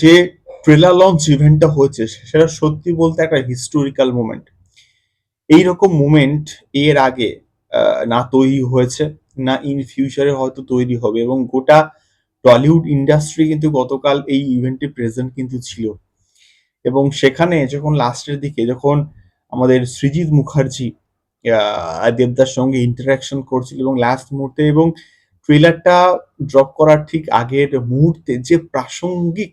যে trailer launch ইভেন্টটা হয়েছে, সেটা সত্যি বলতে একটা হিস্টোরিক্যাল মোমেন্ট এইরকম মোমেন্ট এর আগে না তৈরি হয়েছে, না ইন ফিউচারে হয়তো তৈরি হবে এবং গোটা টলিউড ইন্ডাস্ট্রি কিন্তু গতকাল এই ইভেন্টে প্রেজেন্ট কিন্তু ছিল। এবং সেখানে যখন লাস্টের দিকে যখন আমাদের সৃজিত মুখার্জি দেবদার সঙ্গে ইন্টারাকশন করছিল এবং লাস্ট মুহূর্তে এবং ট্রেলারটা ড্রপ করার ঠিক আগের মুহূর্তে যে প্রাসঙ্গিক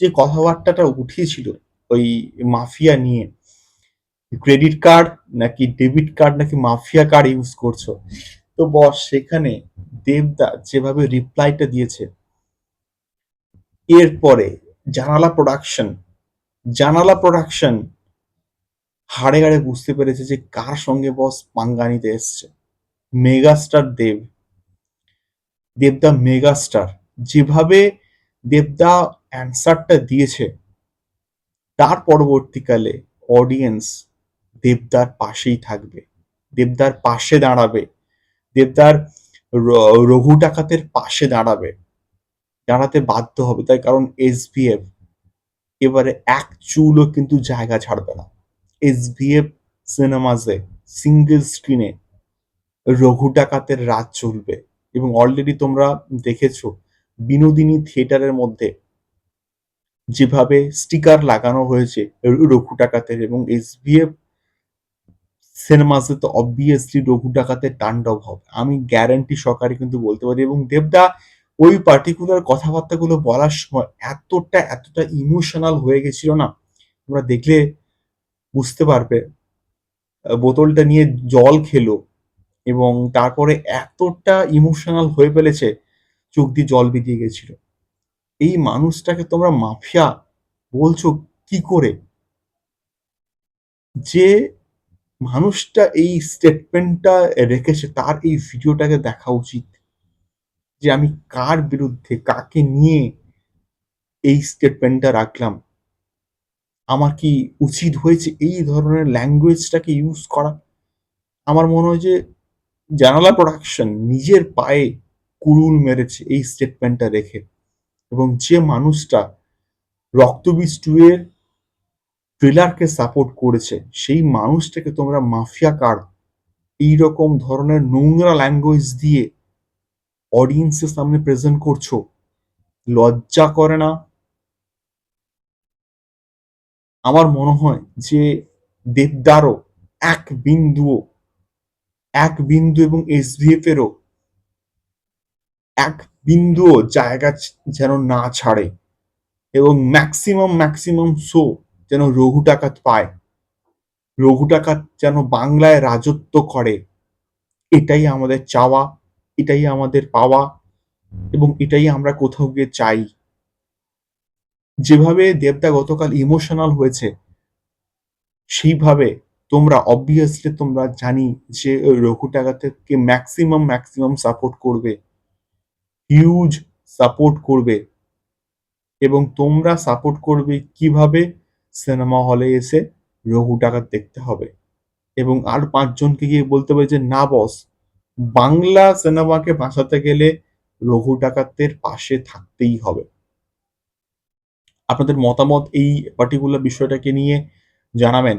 যে কথাবার্তাটা উঠিয়েছিল ওই মাফিয়া নিয়ে ক্রেডিট কার্ড নাকি ডেবিট কার্ড নাকি মাফিয়া কার্ড ইউজ করছ, তো বস সেখানে দেবদা যেভাবে রিপ্লাইটা দিয়েছে, এরপরে জানালা প্রোডাকশন জানালা প্রোডাকশন হাড়ে হাড়ে বুঝতে পেরেছে যে কার সঙ্গে বস পাঙ্গা নিতে এসছে মেগাস্টার দেব দেবদা মেগাস্টার যেভাবে দেবদা অ্যান্সারটা দিয়েছে, তার পরবর্তীকালে অডিয়েন্স দেবদার পাশেই থাকবে, দেবদার পাশে দাঁড়াবে, দেবদার রঘু ডাকাতের পাশে দাঁড়াবে, দাঁড়াতে বাধ্য হবে তাই কারণ এসবিএফ এবারে এক চুলও কিন্তু জায়গা ছাড়বে না। এসবিএফ সিনেমাসে সিঙ্গেল স্ক্রিনে রঘু ডাকাতের রাত চলবে। এবং অলরেডি তোমরা দেখেছ বিনোদিনী থিয়েটারের মধ্যে যেভাবে স্টিকার লাগানো হয়েছে রঘু ডাকাতের এবং এসবিএফ সিনেমাসে তো অবভিয়াসলি রঘু ডাকাতের তাণ্ডব হবে। আমি গ্যারান্টি সহকারে কিন্তু বলতে পারি এবং দেবদা, ওই পার্টিকুলার কথাবার্তাগুলো বলার সময় এতটা এতটা ইমোশনাল হয়ে গেছিল না, তোমরা দেখলে বুঝতে পারবে। বোতলটা নিয়ে জল খেলো এবং তারপরে এতটা ইমোশনাল হয়ে ফেলেছে, চোখ দিয়ে জল বেরিয়ে গেছিল। এই মানুষটাকে তোমরা মাফিয়া বলছো কি করে? যে মানুষটা এই স্টেটমেন্টটা রেখেছে, তার এই ভিডিওটাকে দেখা উচিত। যে আমি কার বিরুদ্ধে কাকে নিয়ে এই স্টেটমেন্টটা রাখলাম? আমার কি উচিত হয়েছে এই ধরনের ল্যাঙ্গুয়েজটাকে ইউজ করা? আমার মনে হয় যে জানালা প্রোডাকশন নিজের পায়ে কুড়ুল মেরেছে এই স্টেটমেন্টটা রেখে। এবং যে মানুষটা রক্তবীজ টু এর ট্রেলারকে সাপোর্ট করেছে, সেই মানুষটাকে তোমরা মাফিয়া কার এই রকম ধরনের নোংরা ল্যাঙ্গুয়েজ দিয়ে অডিয়েন্সের সামনে প্রেজেন্ট করছ, লজ্জা করে না? আমার মনে হয় যে দেবদারও এক বিন্দুও এক বিন্দু এবং এসভিএফ এরও এক বিন্দুও জায়গা যেন না ছাড়ে এবং ম্যাক্সিমাম ম্যাক্সিমাম শো যেন রঘু টাকাত পায়। রঘু টাকাত যেন বাংলায় রাজত্ব করে। এটাই আমাদের চাওয়া, এটাই আমাদের পাওয়া এবং এটাই আমরা কোথাও গিয়ে চাই। যেভাবে দেবদা গতকাল ইমোশনাল হয়েছে, সেইভাবে তোমরা অবভিয়াসলি তোমরা জানি যে রঘু টাকাতে ম্যাক্সিমাম ম্যাক্সিমাম সাপোর্ট করবে। হিউজ সাপোর্ট করবে। এবং তোমরা সাপোর্ট করবে কীভাবে? সিনেমা হলে এসে রঘু ডাকাত দেখতে হবে। এবং আর পাঁচজনকে গিয়ে বলতে হবে যে, না বস বাংলা সিনেমাকে বাঁচাতে গেলে রঘু ডাকাতের পাশে থাকতেই হবে। আপনাদের মতামত এই পার্টিকুলার বিষয়টাকে নিয়ে জানাবেন।